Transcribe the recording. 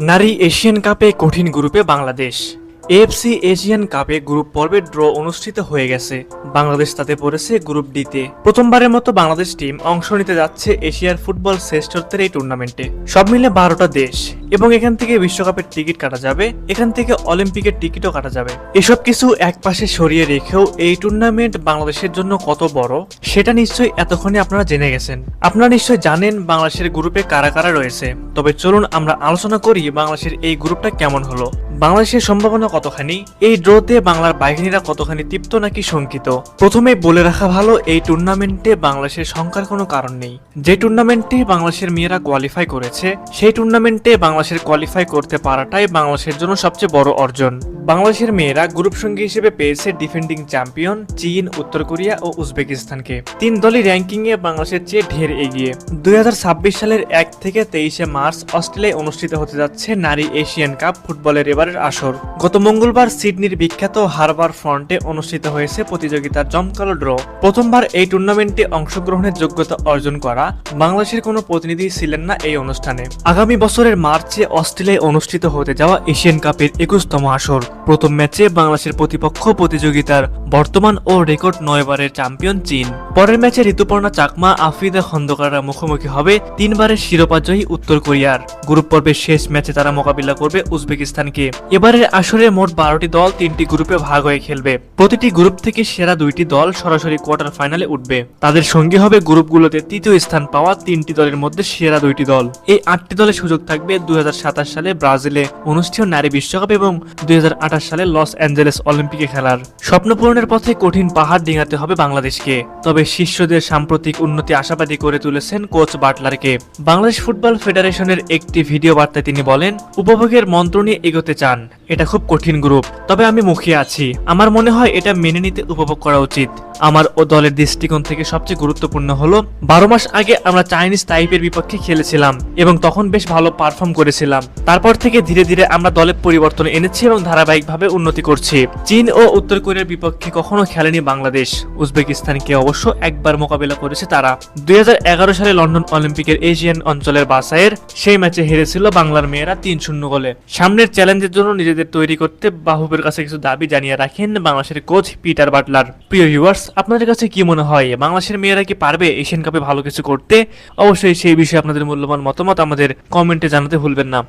নারী এশিয়ান কাপে কঠিন গ্রুপে বাংলাদেশ। এএফসি এশিয়ান কাপে গ্রুপ পর্বে ড্র অনুষ্ঠিত হয়ে গেছে। বাংলাদেশ তাতে পড়েছে গ্রুপ ডিতে। প্রথমবারের মতো বাংলাদেশ টিম অংশ নিতে যাচ্ছে এশিয়ার ফুটবল শ্রেষ্ঠত্বের এই টুর্নামেন্টে। সব মিলে বারোটা দেশ। এবং এখান থেকে বিশ্বকাপের টিকিট কাটা যাবে, এখান থেকে অলিম্পিকের টিকিটও কাটা যাবে। এসব কিছু একপাশে সরিয়ে রেখেও এই টুর্নামেন্ট বাংলাদেশের জন্য কত বড়, সেটা নিশ্চয়ই এতক্ষণে আপনারা জেনে গেছেন। আপনারা নিশ্চয়ই জানেন বাংলাদেশের গ্রুপে কারা কারা রয়েছে। তবে চলুন আমরা আলোচনা করি বাংলাদেশের এই গ্রুপটা কেমন হলো। বাংলাদেশের সম্ভাবনা কতখানি, এই ড্রতে বাংলার বাহিনীরা কতখানি তৃপ্ত নাকি শঙ্কিত? প্রথমে বলে রাখা ভালো, এই টুর্নামেন্টে বাংলাদেশের সংখ্যার কোনো কারণ নেই। যে টুর্নামেন্টে বাংলাদেশের মেয়েরা কোয়ালিফাই করেছে, সেই টুর্নামেন্টে বাংলাদেশের কোয়ালিফাই করতে পারাটাই বাংলাদেশের জন্য সবচেয়ে বড় অর্জন। বাংলাদেশের মেয়েরা গ্রুপ সঙ্গী হিসেবে পেয়েছে ডিফেন্ডিং চ্যাম্পিয়ন চীন, উত্তর কোরিয়া ও উজবেকিস্তানকে। তিন দলই র্যাঙ্কিং এ বাংলাদেশের চেয়ে ঢের এগিয়ে। দুই সালের এক থেকে তেইশে মার্চ অস্ট্রেলিয়ায় অনুষ্ঠিত হতে যাচ্ছে নারী এশিয়ান কাপ ফুটবলের এবারের আসর। গত মঙ্গলবার সিডনির বিখ্যাত হারবার ফ্রন্টে অনুষ্ঠিত হয়েছে প্রতিযোগিতার জমকালো ড্র। প্রথমবার এই টুর্নামেন্টে অংশগ্রহণের যোগ্যতা অর্জন করা বাংলাদেশের কোনো প্রতিনিধি ছিলেন না এই অনুষ্ঠানে। আগামী বছরের মার্চে অস্ট্রেলিয়ায় অনুষ্ঠিত হতে যাওয়া এশিয়ান কাপের একুশতম আসর। প্রথম ম্যাচে বাংলাদেশের প্রতিপক্ষ প্রতিযোগিতার বর্তমান ও রেকর্ড নয়বারের চ্যাম্পিয়ন চীন। পরের ম্যাচে ঋতুপর্ণা চাকমা, আফ্রিদা খন্দকাররা মুখোমুখি হবে তিনবারের শিরোপাজয়ী উত্তর কোরিয়ার। গ্রুপ পর্বের শেষ ম্যাচে তারা মোকাবিলা করবে উজবেকিস্তানকে। এবারের আসরে মোট বারোটি দল তিনটি গ্রুপে ভাগ হয়ে খেলবে। প্রতিটি গ্রুপ থেকে সেরা দুইটি দল সরাসরি কোয়ার্টার ফাইনালে উঠবে। তাদের সঙ্গী হবে গ্রুপগুলোতে তৃতীয় স্থান পাওয়া তিনটি দলের মধ্যে সেরা দুইটি দল। এই আটটি দলের সুযোগ থাকবে দুই সালে ব্রাজিলে অনুষ্ঠেয় নারী বিশ্বকাপ এবং দুই হাজার আঠাশ সালে লস অ্যাঞ্জেলেস অলিম্পিকে খেলার। স্বপ্ন পূরণের পথে কঠিন পাহাড় ডিঙাতে হবে বাংলাদেশকে। তবে শিষ্যদের সাম্প্রতিক উন্নতি আশাবাদী করে তুলেছেন কোচ বাটলারকে। বাংলাদেশ ফুটবল ফেডারেশনের একটি ভিডিও বার্তায় তিনি বলেন, উপভোগের মন্ত্র নিয়ে এগোতে চান। এটা খুব কঠিন গ্রুপ, তবে আমি মুখিয়ে আছি। আমার মনে হয় এটা মেনে নিতে উপভোগ করা উচিত। আমার ও দলের দৃষ্টিকোণ থেকে সবচেয়ে গুরুত্বপূর্ণ হলো, বারো মাস আগে আমরা চাইনিজ টাইপের বিপক্ষে খেলেছিলাম এবং তখন বেশ ভালো পারফর্ম করেছিলাম। তারপর থেকে ধীরে ধীরে আমরা দলে পরিবর্তন এনেছি এবং ধারাবাহিকভাবে উন্নতি করছি। চীন ও উত্তর কোরিয়ার বিপক্ষে কখনো খেলেনি বাংলাদেশ। উজবেকিস্তানকে অবশ্য একবার মোকাবিলা করেছে তারা। দুই হাজার এগারো সালে লন্ডন অলিম্পিকের এশিয়ান অঞ্চলের বাসায়ের সেই ম্যাচে হেরেছিল বাংলার মেয়েরা তিন শূন্য গোলে। সামনের চ্যালেঞ্জের জন্য নিজেদের তৈরি করতে বাহুবের কাছে কিছু দাবি জানিয়ে রাখেন বাংলাদেশের কোচ পিটার বাটলার। প্রিয় ভিউয়ার্স, আপনাদের কাছে কি মনে হয়, বাংলাদেশের মেয়েরা কি পারবে এশিয়ান কাপে ভালো কিছু করতে? অবশ্যই সেই বিষয়ে আপনাদের মূল্যবান মতামত আমাদের কমেন্টে জানাতে ভুলবেন না।